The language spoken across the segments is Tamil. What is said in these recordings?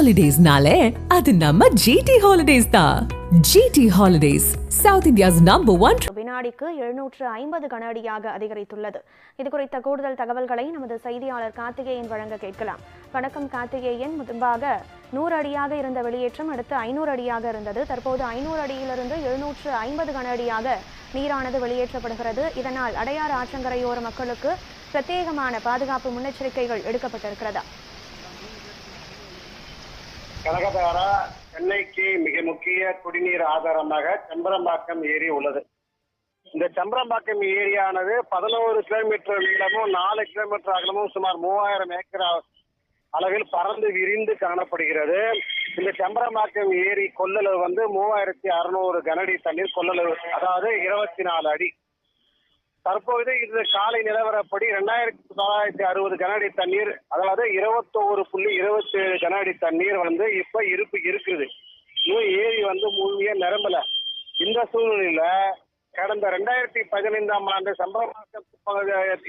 ஹாலிடேஸ்னாலே அது நம்ம ஜிடி ஹாலிடேஸ் தான் GT holidays south India's number one வினாடிக்கு எழுநூற்று ஐம்பது கன அடியாக அதிகரித்துள்ளது. இது குறித்த கூடுதல் தகவல்களை நமது செய்தியாளர் கார்த்திகேயன் வழங்க கேட்கலாம். வணக்கம் கார்த்திகேயன். முன்பாக நூறு அடியாக இருந்த வெளியேற்றம் அடுத்து ஐநூறு அடியாக இருந்தது. தற்போது ஐநூறு அடியிலிருந்து எழுநூற்று ஐம்பது கன அடியாக நீரானது வெளியேற்றப்படுகிறது. இதனால் அடையாறு ஆற்றங்கரையோர மக்களுக்கு பிரத்யேகமான பாதுகாப்பு முன்னெச்சரிக்கைகள் எடுக்கப்பட்டிருக்கிறதா? கனகதாரா சென்னைக்கு மிக முக்கிய குடிநீர் ஆதாரமாக செம்பரம்பாக்கம் ஏரி உள்ளது. இந்த செம்பரம்பாக்கம் ஏரியானது பதினோரு கிலோமீட்டர் நீளமும் நாலு கிலோமீட்டர் அகலமும் சுமார் மூவாயிரம் ஏக்கர் அளவில் பறந்து விரிந்து காணப்படுகிறது. இந்த செம்பரம்பாக்கம் ஏரி கொள்ளளவு வந்து மூவாயிரத்தி அறுநூறு கனடி தண்ணீர் கொள்ளளவு அதாவது இருபத்தி நாலு அடி. தற்போது இது காலை நிலவரப்படி ரெண்டாயிரத்தி தொள்ளாயிரத்தி அறுபது கனஅடி தண்ணீர் அதாவது இருபத்தோரு புள்ளி இருபத்தி ஏழு கனஅடி தண்ணீர் வந்து இப்ப இருப்பு இருக்குது. இன்னும் ஏரி வந்து முழுமையா நிரம்பல. இந்த சூழ்நிலையில கடந்த ரெண்டாயிரத்தி பதினைந்தாம் ஆண்டு சம்பவம்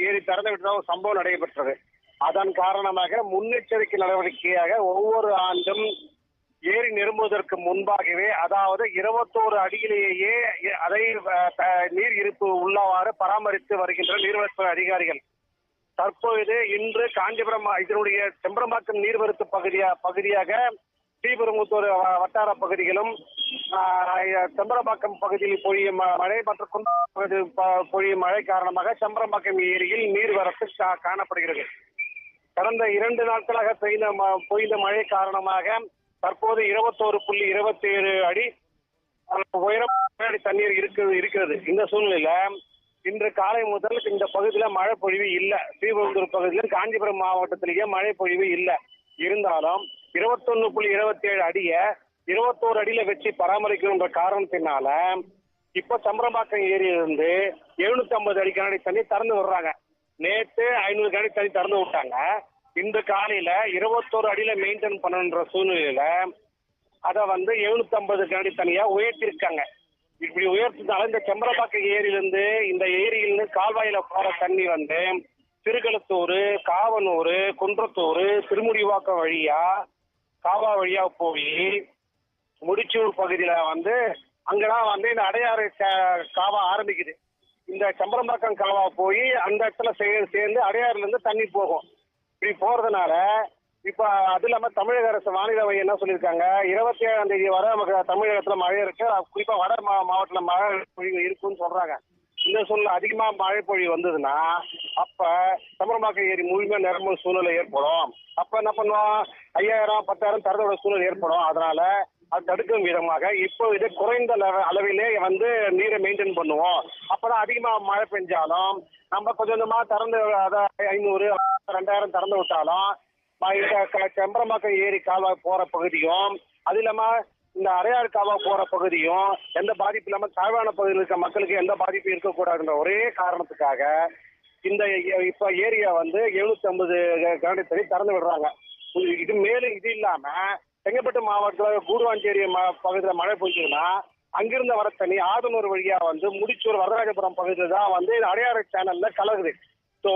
ஏரி திறந்து விட்டதாக ஒரு சம்பவம் நடைபெற்றது. அதன் காரணமாக முன்னெச்சரிக்கை நடவடிக்கையாக ஒவ்வொரு ஆண்டும் ஏரி நிரம்புவதற்கு முன்பாகவே அதாவது இருபத்தோரு அடியிலேயே அதை நீர் இருப்பு உள்ளவாறு பராமரித்து வருகின்ற நீர்வளத்துறை அதிகாரிகள். தற்பொழுது இன்று காஞ்சிபுரம் இதனுடைய செம்பரம்பாக்கம் நீர்வரத்து பகுதியா பகுதியாக ஸ்ரீபெரும்புத்தூர் வ- வட்டார பகுதிகளும் செம்பரம்பாக்கம் பகுதியில் பொழியும் ம- மழை மற்றும் குண்டு பகுதி பொழியும் மழை காரணமாக செம்பரம்பாக்கம் ஏரியில் நீர்வரத்து காணப்படுகிறது. கடந்த இரண்டு நாட்களாக பெய்த ம- பொய்ந்த மழை காரணமாக தற்போது இருபத்தோரு புள்ளி இருபத்தி ஏழு அடி உயரம் அடி தண்ணீர் இருக்கிறது இருக்கிறது. இந்த சூழ்நிலையில இன்று காலை முதல் இந்த பகுதியில மழை பொழிவு இல்ல. ஸ்ரீபெரும்புதூர் பகுதியில காஞ்சிபுரம் மாவட்டத்திலேயே மழை பொழிவு இல்ல. இருந்தாலும் இருபத்தொன்னு புள்ளி இருபத்தி ஏழு அடிய இருபத்தோரு அடியில வச்சு பராமரிக்கணுன்ற காரணத்தினால இப்ப சம்பரம்பாக்கம் ஏரியிலிருந்து எழுநூத்தி ஐம்பது அடி கனடி தண்ணி திறந்து விடுறாங்க. நேத்து ஐநூறு கனடி தண்ணி திறந்து விட்டாங்க. இந்த காலையில இருபத்தோரு அடியில மெயின்டைன் பண்ணணுன்ற சூழ்நிலையில அதை வந்து எழுநூத்தி ஐம்பது கனடி தனியா உயர்த்திருக்காங்க. இப்படி உயர்த்தினால இந்த செம்பரப்பாக்கம் ஏரியிலிருந்து இந்த ஏரியிலிருந்து கால்வாயில போற தண்ணி வந்து திருக்கழுத்தூர் காவனூர் குன்றத்தூர் திருமுடிவாக்கம் வழியா காவா வழியா போய் முடிச்சூர் பகுதியில வந்து அங்கெல்லாம் வந்து இந்த அடையாறு காவா ஆரம்பிக்குது. இந்த செம்பரம்பாக்கம் காவா போய் அந்த இடத்துல சே- சேர்ந்து அடையாறுல இருந்து தண்ணி போகும். இப்படி போறதுனால இப்ப அது இல்லாம தமிழக அரசு வானிலை மையம் என்ன சொல்லியிருக்காங்க? இருபத்தி ஏழாம் தேதி வர நமக்கு தமிழகத்துல மழை இருக்கு. குறிப்பா வட மா- மாவட்டத்துல மழை பொழிவு இருக்குன்னு சொல்றாங்க. இந்த சூழ்நிலை அதிகமா மழை பொழிவு வந்ததுன்னா அப்ப சம்பரம்பாக்கம் ஏரி முழுமையா நிரம்பும் சூழ்நிலை ஏற்படும். அப்ப என்ன பண்ணுவோம்? ஐயாயிரம் பத்தாயிரம் தரதோட சூழ்நிலை ஏற்படும். அதனால அது தடுக்கும் விதமாக இப்போ இது குறைந்த அளவிலே வந்து நீரை மெயின்டைன் பண்ணுவோம். அப்பதான் அதிகமா மழை பெஞ்சாலும் நம்ம கொஞ்சம் கொஞ்சமா திறந்து அதை ஐநூறு ரெண்டாயிரம் திறந்து விட்டாலும் செம்பரம்பாக்கம் ஏரி கால்வாய் போற பகுதியும் அது இல்லாம இந்த அரையாறு கால்வாய் போற பகுதியும் எந்த பாதிப்பு இல்லாம தாழ்வான பகுதியில் இருக்க மக்களுக்கு எந்த பாதிப்பும் இருக்கக்கூடாதுன்ற ஒரே காரணத்துக்காக இந்த இப்ப ஏரியா வந்து எழுநூத்தி ஐம்பது கனடி தண்ணி திறந்து விடுறாங்க. இது- மேலும் இது இல்லாம செங்கப்பட்டு மாவட்டத்தில் கூடுவாஞ்சேரி பகுதியில பகுதியில் மழை பெஞ்சதுன்னா அங்கிருந்து வர தண்ணி ஆதனூர் வழியா வந்து முடிச்சூர் வரதராஜபுரம் பகுதியில் தான் வந்து அடையாறு சேனல்ல கலகுது. ஸோ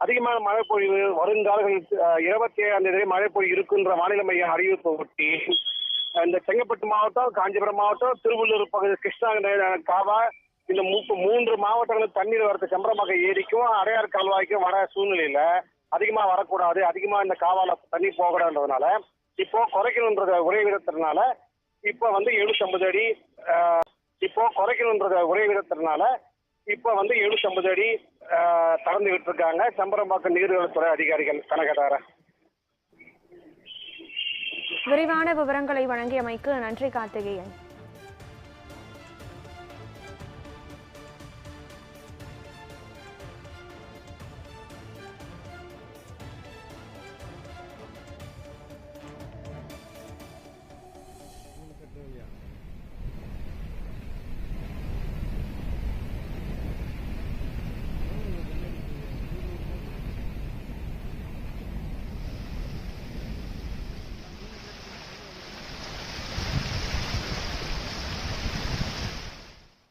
அதிகமான மழை பொழிவு வருங்காலங்களில் இருபத்தி ஏழாம் தேதி மழை பொழிவு இருக்குன்ற வானிலை மைய அறிவிப்பை ஒட்டி இந்த செங்கப்பட்டு மாவட்டம் காஞ்சிபுரம் மாவட்டம் திருவள்ளூர் பகுதி கிருஷ்ணா காவா இந்த மூன்று மாவட்டங்களில் தண்ணீர் வரத்து செம்பரமாக ஏரிக்கும் அடையாறு கால்வாய்க்கும் வர சூழ்நிலையில அதிகமா வரக்கூடாது அதிகமா இந்த காவால தண்ணி போகக்கூடாதுன்றதுனால இப்போ குறைக்கணும்ன்றத ஒரே விதத்தினால இப்போ வந்து எழுநூத்தி ஐம்பது அடி இப்போ குறைக்கணும்ன்றத ஒரே விதத்தினால இப்போ வந்து எழுநூத்தி ஐம்பது அடி திறந்து விட்டுருக்காங்க. செம்பரம்பாக்கம் நீர்வளத்துறை அதிகாரிகள் கனகதார. விரிவான விவரங்களை வழங்கியமைக்கு நன்றி கார்த்திகேயன்.